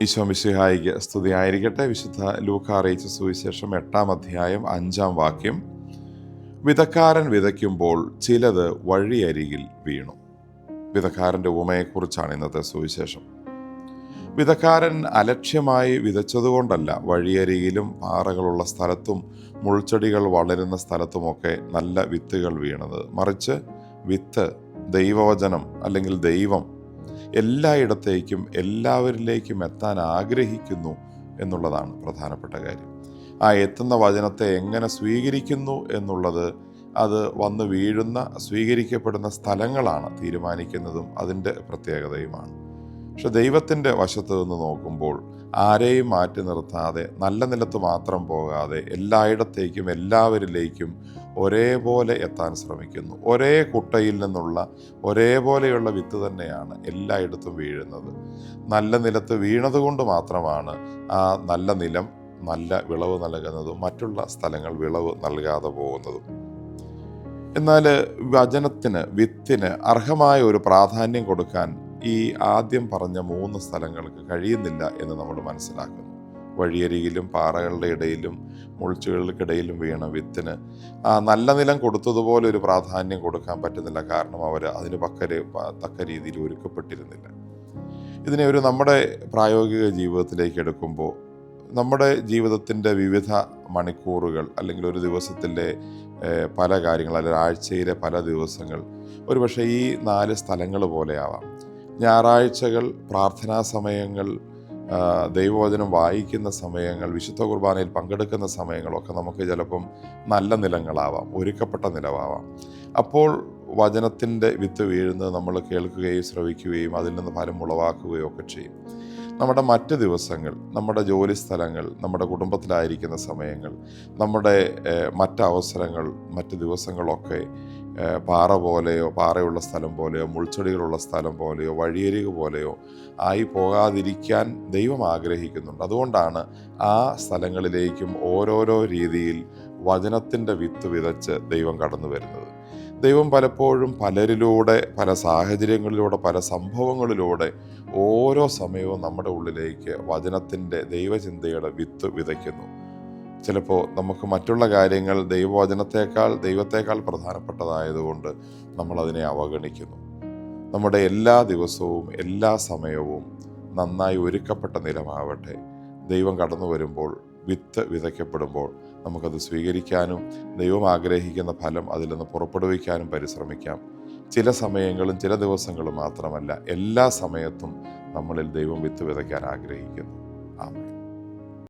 ഈശോ മിശിഹായിക്ക് സ്തുതിയായിരിക്കട്ടെ. വിശുദ്ധ ലൂക്ക അറിയിച്ച സുവിശേഷം എട്ടാം അധ്യായം അഞ്ചാം വാക്യം. വിതക്കാരൻ വിതയ്ക്കുമ്പോൾ ചിലത് വഴിയരികിൽ വീണു. വിതക്കാരന്റെ ഉമയെക്കുറിച്ചാണ് ഇന്നത്തെ സുവിശേഷം. വിതക്കാരൻ അലക്ഷ്യമായി വിതച്ചതുകൊണ്ടല്ല വഴിയരികിലും പാറകളുള്ള സ്ഥലത്തും മുൾച്ചെടികൾ വളരുന്ന സ്ഥലത്തുമൊക്കെ നല്ല വിത്തുകൾ വീണത്. മറിച്ച് വിത്ത് ദൈവവചനം അല്ലെങ്കിൽ ദൈവം എല്ലായിടത്തേക്കും എല്ലാവരിലേക്കും എത്താൻ ആഗ്രഹിക്കുന്നു എന്നുള്ളതാണ് പ്രധാനപ്പെട്ട കാര്യം. ആ എത്തുന്ന വചനത്തെ എങ്ങനെ സ്വീകരിക്കുന്നു എന്നുള്ളത് അത് വന്ന് വീഴുന്ന സ്വീകരിക്കപ്പെടുന്ന സ്ഥലങ്ങളാണ് തീരുമാനിക്കുന്നതും അതിന്റെ പ്രത്യേകതയുമാണ്. പക്ഷെ ദൈവത്തിന്റെ വശത്ത് നിന്ന് നോക്കുമ്പോൾ ആരെയും മാറ്റി നിർത്താതെ നല്ല നിലത്ത് മാത്രം പോകാതെ എല്ലായിടത്തേക്കും എല്ലാവരിലേക്കും ഒരേപോലെ എത്താൻ ശ്രമിക്കുന്നു. ഒരേ കുട്ടയിൽ നിന്നുള്ള ഒരേപോലെയുള്ള വിത്ത് തന്നെയാണ് എല്ലായിടത്തും വീഴുന്നത്. നല്ല നിലത്ത് വീണതുകൊണ്ട് മാത്രമാണ് ആ നല്ല നിലം നല്ല വിളവ് നൽകുന്നതും മറ്റുള്ള സ്ഥലങ്ങൾ വിളവ് നൽകാതെ പോകുന്നതും. എന്നാൽ വചനത്തിന് വിത്തിന് അർഹമായ ഒരു പ്രാധാന്യം കൊടുക്കാൻ ഈ ആദ്യം പറഞ്ഞ മൂന്ന് സ്ഥലങ്ങൾക്ക് കഴിയുന്നില്ല എന്ന് നമ്മൾ മനസ്സിലാക്കുന്നു. വഴിയരികിലും പാറകളുടെ ഇടയിലും മുൾച്ചുകൾക്കിടയിലും വീണ വിത്തിന്. ആ നല്ല നിലം കൊടുത്തതുപോലെ ഒരു പ്രാധാന്യം കൊടുക്കാൻ പറ്റുന്നില്ല. കാരണം അവർ അതിന് പക്കരെ തക്ക രീതിയിൽ ഒരുക്കപ്പെട്ടിരുന്നില്ല. ഇതിനെ ഒരു നമ്മുടെ പ്രായോഗിക ജീവിതത്തിലേക്ക് എടുക്കുമ്പോൾ നമ്മുടെ ജീവിതത്തിന്റെ വിവിധ മണിക്കൂറുകൾ അല്ലെങ്കിൽ ഒരു ദിവസത്തിന്റെ പല കാര്യങ്ങൾ അല്ലെങ്കിൽ ആഴ്ചയിലെ പല ദിവസങ്ങൾ ഒരുപക്ഷെ ഈ നാല് സ്ഥലങ്ങൾ പോലെയാവാം ഞായറാഴ്ചകൾ പ്രാർത്ഥനാ സമയങ്ങൾ ദൈവവചനം വായിക്കുന്ന സമയങ്ങൾ വിശുദ്ധ കുർബാനയിൽ പങ്കെടുക്കുന്ന സമയങ്ങളൊക്കെ നമുക്ക് ചിലപ്പം നല്ല നിലങ്ങളാവാം ഒരുക്കപ്പെട്ട നിലവാവാം. അപ്പോൾ വചനത്തിന്റെ വിത്ത് വീഴുന്നത് നമ്മൾ കേൾക്കുകയും ശ്രവിക്കുകയും അതിൽ നിന്ന് ഫലം ഉളവാക്കുകയും ഒക്കെ ചെയ്യും. നമ്മുടെ മറ്റ് ദിവസങ്ങൾ നമ്മുടെ ജോലി സ്ഥലങ്ങൾ നമ്മുടെ കുടുംബത്തിലായിരിക്കുന്ന സമയങ്ങൾ നമ്മുടെ മറ്റവസരങ്ങൾ മറ്റ് ദിവസങ്ങളൊക്കെ പാറ പോലെയോ പാറയുള്ള സ്ഥലം പോലെയോ മുൾച്ചെടികളുള്ള സ്ഥലം പോലെയോ വഴിയരിക പോലെയോ ആയി പോകാതിരിക്കാൻ ദൈവം ആഗ്രഹിക്കുന്നുണ്ട്. അതുകൊണ്ടാണ് ആ സ്ഥലങ്ങളിലേക്കും ഓരോരോ രീതിയിൽ വചനത്തിന്റെ വിത്ത് വിതച്ച് ദൈവം കടന്നു വരുന്നത്. ദൈവം പലപ്പോഴും പലരിലൂടെ പല സാഹചര്യങ്ങളിലൂടെ പല സംഭവങ്ങളിലൂടെ ഓരോ സമയവും നമ്മുടെ ഉള്ളിലേക്ക് വചനത്തിന്റെ ദൈവചിന്തയുടെ വിത്ത് വിതയ്ക്കുന്നു. ചിലപ്പോൾ നമുക്ക് മറ്റുള്ള കാര്യങ്ങൾ ദൈവവചനത്തേക്കാൾ ദൈവത്തേക്കാൾ പ്രധാനപ്പെട്ടതായതുകൊണ്ട് നമ്മളതിനെ അവഗണിക്കുന്നു. നമ്മുടെ എല്ലാ ദിവസവും എല്ലാ സമയവും നന്നായി ഒരുക്കപ്പെട്ട നിലമാവട്ടെ ദൈവം കടന്നു വരുമ്പോൾ വിത്ത് വിതയ്ക്കപ്പെടുമ്പോൾ നമുക്കത് സ്വീകരിക്കാനും ദൈവം ആഗ്രഹിക്കുന്ന ഫലം അതിൽ നിന്ന് പുറപ്പെടുവിക്കാനും പരിശ്രമിക്കാം. ചില സമയങ്ങളും ചില ദിവസങ്ങളും മാത്രമല്ല എല്ലാ സമയത്തും നമ്മളിൽ ദൈവം വിത്ത് വിതയ്ക്കാൻ ആഗ്രഹിക്കുന്നു.